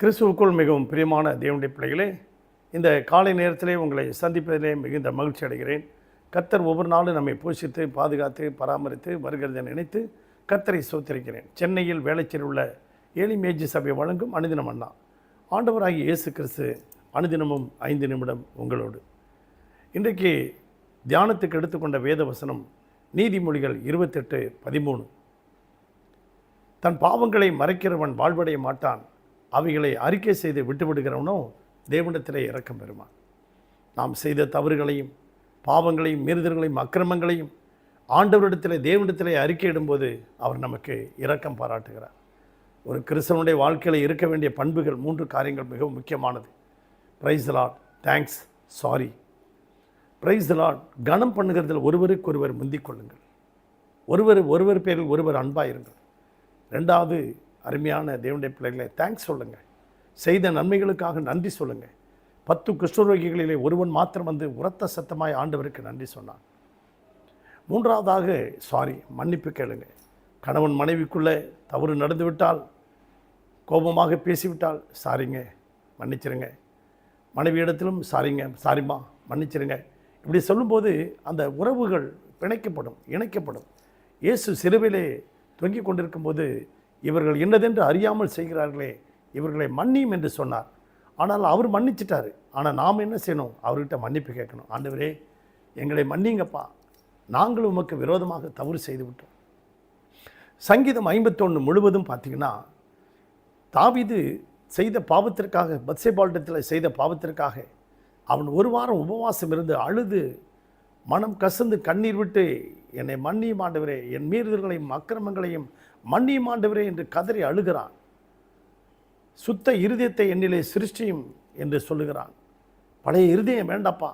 கிறிஸ்துவுக்குள் மிகவும் பிரியமான தேவனுடைய பிள்ளைகளே இந்த காலை நேரத்திலே உங்களை சந்திப்பதிலே மிகுந்த மகிழ்ச்சி அடைகிறேன். கர்த்தர் ஒவ்வொரு நாளும் நம்மை போஷித்து பாதுகாத்து பராமரித்து வருகிறதை நினைத்து கத்தரை சோத்திருக்கிறேன் சென்னையில் வேலைச்சேரி உள்ள ஏழிமேஜி சபை வழங்கும் அனுதினம் அண்ணா. ஆண்டவராகிய இயேசு கிறிஸ்து அனுதினமும் ஐந்து நிமிடம் உங்களோடு. இன்றைக்கு தியானத்துக்கு எடுத்துக்கொண்ட வேத வசனம் நீதிமொழிகள் இருபத்தெட்டு பதிமூணு. தன் பாவங்களை மறைக்கிறவன் வாழ்வடைய மாட்டான். அவைகளை அறிக்கை செய்து விட்டுவிடுகிறவனோ தேவனிடத்திலே இறக்கம் பெறுவான். நாம் செய்த தவறுகளையும் பாவங்களையும் மீறுதல்களையும் அக்கிரமங்களையும் ஆண்டவரிடத்திலே தேவனிடத்திலே அறிக்கையிடும்போது அவர் நமக்கு இரக்கம் பாராட்டுகிறார். ஒரு கிறிஸ்தவனுடைய வாழ்க்கையில் இருக்க வேண்டிய பண்புகள் மூன்று காரியங்கள் மிகவும் முக்கியமானது. Praise lord thanks sorry praise lord கனம் பண்ணுகிறதில் ஒருவருக்கு ஒருவர் முந்திக் கொள்ளுங்கள். ஒருவர் ஒருவர் பேரில் ஒருவர் அன்பாயிருங்கள். ரெண்டாவது அருமையான தேவனுடைய பிள்ளைகளை தேங்க்ஸ் சொல்லுங்கள் செய்த நன்மைகளுக்காக நன்றி சொல்லுங்கள் பத்து குஷ்டரோகிகளிலே ஒருவன் மாத்திரம் வந்து உரத்த சத்தமாய் ஆண்டவருக்கு நன்றி சொன்னான். மூன்றாவதாக சாரி மன்னிப்பு கேளுங்க. கணவன் மனைவிக்குள்ளே தவறு நடந்துவிட்டால் கோபமாக பேசிவிட்டால் சாரிங்க மன்னிச்சிருங்க. மனைவி இடத்திலும் சாரிங்க சாரிம்மா மன்னிச்சிருங்க. இப்படி சொல்லும்போது அந்த உறவுகள் பிணைக்கப்படும் இணைக்கப்படும். இயேசு சிறுவிலே தொங்கிக் கொண்டிருக்கும்போது இவர்கள் என்னதென்று அறியாமல் செய்கிறார்களே இவர்களை மன்னியும் என்று சொன்னார். ஆனால் அவர் மன்னிச்சிட்டார். ஆனால் நாம் என்ன செய்யணும்? அவர்கிட்ட மன்னிப்பு கேட்கணும். ஆண்டவரே எங்களை மன்னிங்கப்பா. நாங்களும் உமக்கு விரோதமாக தவறு செய்து விட்டோம் சங்கீதம் ஐம்பத்தொன்று முழுவதும் பார்த்தீங்கன்னா தாவிது செய்த பாவத்திற்காக பத்சேபாலிடத்தில் செய்த பாவத்திற்காக அவன் ஒரு வாரம் உபவாசம் இருந்து அழுது மனம் கசந்து கண்ணீர் விட்டு என்னை மன்னியும் ஆண்டவரே என் மீறுதல்களையும் அக்கிரமங்களையும் மன்னியும் ஆண்டவரே என்று கதறி அழுகிறான். சுத்த இருதயத்தை என்னிலே சிருஷ்டியும் என்று சொல்லுகிறான். பழைய இருதயம் வேண்டாப்பா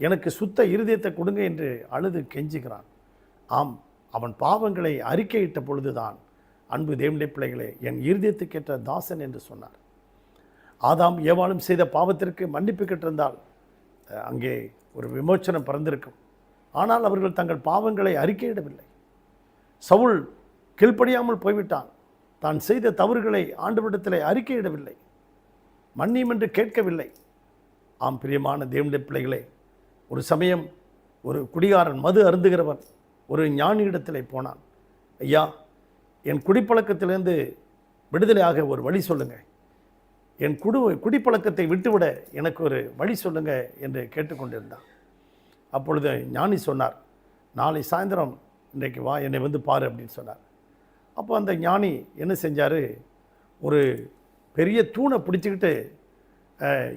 எனக்கு சுத்த இருதயத்தை கொடுங்க என்று அழுது கெஞ்சுகிறான். ஆம் அவன் பாவங்களை அறிக்கையிட்ட பொழுதுதான். அன்பு தேவனுடைய பிள்ளைகளே என் இருதயத்துக்கேற்ற தாசன் என்று சொன்னார். ஆதாம் ஏவாளும் செய்த பாவத்திற்கு மன்னிப்பு கேட்டிருந்தால் அங்கே ஒரு விமோச்சனம் பிறந்திருக்கும். ஆனால் அவர்கள் தங்கள் பாவங்களை அறிக்கையிடவில்லை. சவுல் கீழ்ப்படியாமல் போய்விட்டான். தான் செய்த தவறுகளை ஆண்டுவிடத்தில் அறிக்கையிடவில்லை. மன்னியும் என்று கேட்கவில்லை. ஆம் பிரியமான தேவனுடைய பிள்ளைகளே ஒரு சமயம் ஒரு குடிகாரன் மது அருந்துகிறவன் ஒரு ஞானியிடத்திலே போனான். ஐயா என் குடிப்பழக்கத்திலிருந்து விடுதலையாக ஒரு வழி சொல்லுங்கள். என் குடு குடிப்பழக்கத்தை விட்டுவிட எனக்கு ஒரு வழி சொல்லுங்க என்று கேட்டுக்கொண்டிருந்தான். அப்பொழுது ஞானி சொன்னார் நாளை சாயந்தரம் இன்றைக்கு வா என்னை வந்து பாரு அப்படின்னு சொன்னார். அப்போ அந்த ஞானி என்ன செஞ்சார்? ஒரு பெரிய தூணை பிடிச்சிக்கிட்டு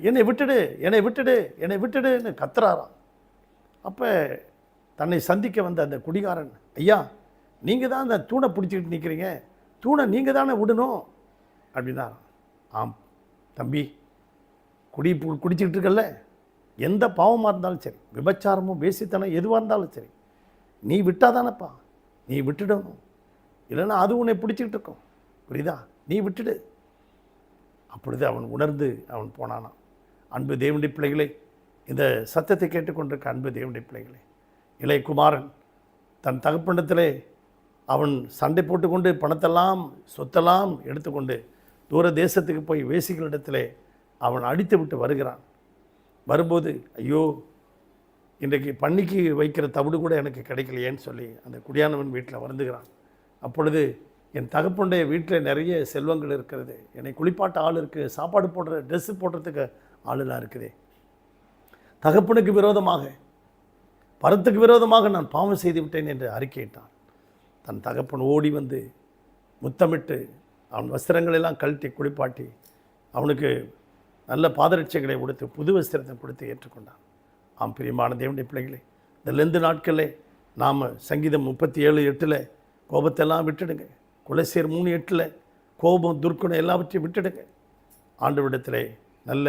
என்னை விட்டுடு என்னை விட்டுடு என்னை விட்டுடுன்னு கத்துறாராம். அப்போ தன்னை சந்திக்க வந்த அந்த குடிகாரன் ஐயா நீங்கள் தான் அந்த தூணை பிடிச்சிக்கிட்டு நிற்கிறீங்க தூணை நீங்கள் தானே விடணும் அப்படின்னா ஆம் தம்பி குடி குடிச்சிக்கிட்டு இருக்கல்ல எந்த பாவமாக இருந்தாலும் சரி விபச்சாரமும் வேசித்தனம் எதுவாக இருந்தாலும் சரி நீ விட்டால் தானப்பா நீ விட்டுடணும். இல்லைன்னா அது உன்னை பிடிச்சிக்கிட்டு இருக்கும். புரியுதா? நீ விட்டுடு. அப்பொழுது அவன் உணர்ந்து அவன் போனானான் அன்பு தேவனுடைய பிள்ளைகளே இந்த சத்தத்தை கேட்டுக்கொண்டிருக்க அன்பு தேவனுடைய பிள்ளைகளே இளைய குமாரன் தன் தகப்பண்டத்திலே அவன் சண்டை போட்டுக்கொண்டு பணத்தெல்லாம் சொத்தெல்லாம் எடுத்துக்கொண்டு தூர தேசத்துக்கு போய் வேசிகளிடத்திலே அவன் அடித்து விட்டு வருகிறான். வரும்போது ஐயோ இன்றைக்கு பண்ணிக்கு வைக்கிற தவிடு கூட எனக்கு கிடைக்கலையேன்னு சொல்லி அந்த குடியானவன் வீட்டில் வருந்துகிறான். அப்பொழுது என் தகப்பனுடைய வீட்டில் நிறைய செல்வங்கள் இருக்கிறது. என்னை குளிப்பாட்ட ஆள் இருக்குது சாப்பாடு போடுற ட்ரெஸ்ஸு போடுறதுக்கு ஆளுலாம் இருக்குதே. தகப்பனுக்கு விரோதமாக பரத்துக்கு விரோதமாக நான் பாவம் செய்து விட்டேன் என்று அறிக்கையிட்டான். தன் தகப்பன் ஓடி வந்து முத்தமிட்டு அவன் வஸ்திரங்களெல்லாம் கழட்டி குளிப்பாட்டி அவனுக்கு நல்ல பாதரட்சைகளை கொடுத்து புது வஸ்திரத்தை கொடுத்து ஏற்றுக்கொண்டான். ஆம் பிரியமான தேவனுடைய பிள்ளைகளே இந்த லெந்து நாட்களே நாம் சங்கீதம் முப்பத்தி ஏழு எட்டில் கோபத்தெல்லாம் விட்டுடுங்க. குலசேர் மூணு எட்டில் கோபம் துர்க்குணம் எல்லாவற்றையும் விட்டுடுங்க. ஆண்டு விடத்தில் நல்ல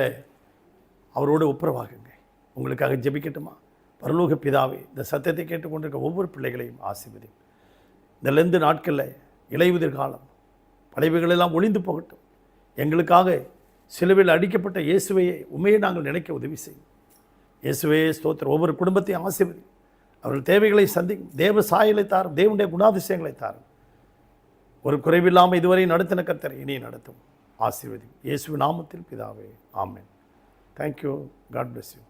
அவரோடு ஒப்புரவாகுங்க. உங்களுக்காக ஜெபிக்கட்டுமா? பரலோக பிதாவே இந்த சத்தியத்தை கேட்டுக்கொண்டிருக்க ஒவ்வொரு பிள்ளைகளையும் ஆசிர்வதி இந்த லெந்து நாட்களில் இலையுதிர் காலம் படைவுகளெல்லாம் ஒளிந்து போகட்டும். எங்களுக்காக சிலுவையில் அடிக்கப்பட்ட இயேசுவையை உண்மையை நாங்கள் நினைக்க உதவி செய்யும் இயேசுவையே ஸ்தோத்திரம். ஒவ்வொரு குடும்பத்தையும் ஆசிர்வதி அவர்கள் தேவைகளை சந்திக்கும். தேவ சாயலை தாரும். தேவனுடைய குணாதிசயங்களை தாரும். ஒரு குறைவில்லாமல் இதுவரை நடத்தின கர்த்தர் இனி நடத்தும் ஆசீர்வதி இயேசு நாமத்தில் பிதாவே. ஆமேன். Thank you God bless you